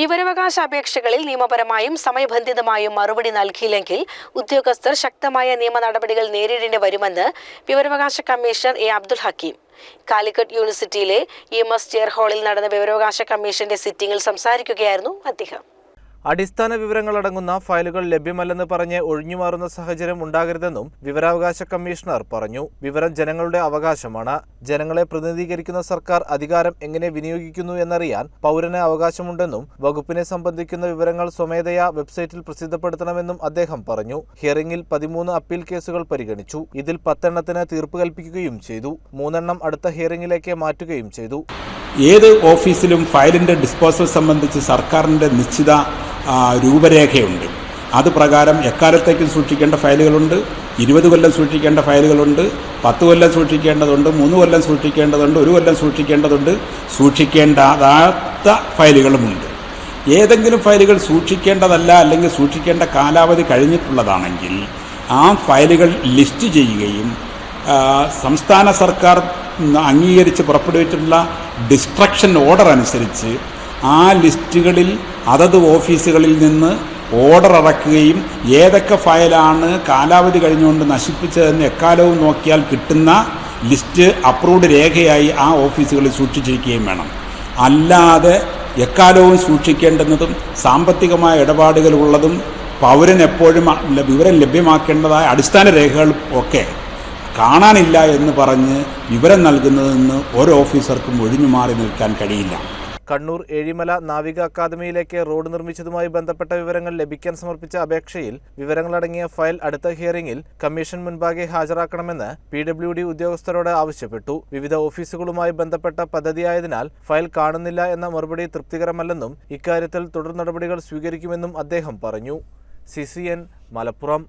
വിവരാവകാശ അപേക്ഷകളിൽ നിയമപരമായും സമയബന്ധിതമായും മറുപടി നൽകിയില്ലെങ്കിൽ ഉദ്യോഗസ്ഥർ ശക്തമായ നിയമ നടപടികൾ നേരിടേണ്ടി വരുമെന്ന് വിവരാവകാശ commissioner A Abdul Hakeem. Calicut യൂണിവേഴ്സിറ്റിയിലെ ഇ എം എസ് ചെയർ ഹാളിൽ നടന്ന വിവരാവകാശ കമ്മീഷന്റെ സിറ്റിംഗിൽ സംസാരിക്കുകയായിരുന്നു അദ്ദേഹം. അടിസ്ഥാന വിവരങ്ങളടങ്ങുന്ന ഫയലുകൾ ലഭ്യമല്ലെന്ന് പറഞ്ഞ് ഒഴിഞ്ഞുമാറുന്ന സാഹചര്യം ഉണ്ടാകരുതെന്നും വിവരാവകാശ കമ്മീഷണർ പറഞ്ഞു. വിവരം ജനങ്ങളുടെ അവകാശമാണ്. ജനങ്ങളെ പ്രതിനിധീകരിക്കുന്ന സർക്കാർ അധികാരം എങ്ങനെ വിനിയോഗിക്കുന്നു എന്നറിയാൻ പൗരന് അവകാശമുണ്ടെന്നും വകുപ്പിനെ സംബന്ധിക്കുന്ന വിവരങ്ങൾ സ്വമേധയാ വെബ്സൈറ്റിൽ പ്രസിദ്ധപ്പെടുത്തണമെന്നും അദ്ദേഹം പറഞ്ഞു. ഹിയറിംഗിൽ പതിമൂന്ന് അപ്പീൽ കേസുകൾ പരിഗണിച്ചു. ഇതിൽ പത്തെണ്ണത്തിന് തീർപ്പ് കൽപ്പിക്കുകയും ചെയ്തു. മൂന്നെണ്ണം അടുത്ത ഹിയറിംഗിലേക്ക് മാറ്റുകയും ചെയ്തു. ഏത് ഓഫീസിലും ഫയലിന്റെ ഡിസ്പോസൽ സംബന്ധിച്ച് സർക്കാരിന്റെ നിശ്ചിത രൂപരേഖയുണ്ട്. അത് പ്രകാരം എക്കാലത്തേക്കും സൂക്ഷിക്കേണ്ട ഫയലുകളുണ്ട്. ഇരുപത് കൊല്ലം സൂക്ഷിക്കേണ്ട ഫയലുകളുണ്ട്. പത്ത് കൊല്ലം സൂക്ഷിക്കേണ്ടതുണ്ട്. മൂന്ന് കൊല്ലം സൂക്ഷിക്കേണ്ടതുണ്ട്. ഒരു കൊല്ലം സൂക്ഷിക്കേണ്ടതുണ്ട്. സൂക്ഷിക്കേണ്ടാത്ത ഫയലുകളുമുണ്ട്. ഏതെങ്കിലും ഫയലുകൾ സൂക്ഷിക്കേണ്ടതല്ല അല്ലെങ്കിൽ സൂക്ഷിക്കേണ്ട കാലാവധി കഴിഞ്ഞിട്ടുള്ളതാണെങ്കിൽ ആ ഫയലുകൾ ലിസ്റ്റ് ചെയ്യുകയും സംസ്ഥാന സർക്കാർ അംഗീകരിച്ച് പുറപ്പെടുവിച്ചിട്ടുള്ള ഡിസ്ട്രക്ഷൻ ഓർഡർ അനുസരിച്ച് ആ ലിസ്റ്റുകളിൽ അതത് ഓഫീസുകളിൽ നിന്ന് ഓർഡർ ഇറക്കുകയും ഏതൊക്കെ ഫയലാണ് കാലാവധി കഴിഞ്ഞുകൊണ്ട് നശിപ്പിച്ചതെന്ന് എക്കാലവും നോക്കിയാൽ കിട്ടുന്ന ലിസ്റ്റ് അപ്രൂവ്ഡ് രേഖയായി ആ ഓഫീസുകളിൽ സൂക്ഷിച്ചിരിക്കുകയും വേണം. അല്ലാതെ എക്കാലവും സൂക്ഷിക്കേണ്ടുന്നതും സാമ്പത്തികമായ ഇടപാടുകളുള്ളതും പൗരൻ എപ്പോഴും വിവരം ലഭ്യമാക്കേണ്ടതായ അടിസ്ഥാന രേഖകൾ ഒക്കെ കാണാനില്ല എന്ന് പറഞ്ഞ് വിവരം നൽകുന്നതിൽ നിന്ന് ഓരോ ഓഫീസർക്കും ഒഴിഞ്ഞു മാറി നിൽക്കാൻ കഴിയില്ല. കണ്ണൂർ ഏഴിമല നാവിക അക്കാദമിയിലേക്ക് റോഡ് നിർമ്മിച്ചതുമായി ബന്ധപ്പെട്ട വിവരങ്ങൾ ലഭിക്കാൻ സമർപ്പിച്ച അപേക്ഷയിൽ വിവരങ്ങളടങ്ങിയ ഫയൽ അടുത്ത ഹിയറിംഗിൽ കമ്മീഷൻ മുൻപാകെ ഹാജരാക്കണമെന്ന് പി ഡബ്ല്യു ഡി ഉദ്യോഗസ്ഥരോട് ആവശ്യപ്പെട്ടു. വിവിധ ഓഫീസുകളുമായി ബന്ധപ്പെട്ട പദ്ധതിയായതിനാൽ ഫയൽ കാണുന്നില്ല എന്ന മറുപടി തൃപ്തികരമല്ലെന്നും ഇക്കാര്യത്തിൽ തുടർ നടപടികൾ സ്വീകരിക്കുമെന്നും അദ്ദേഹം പറഞ്ഞു. സി മലപ്പുറം.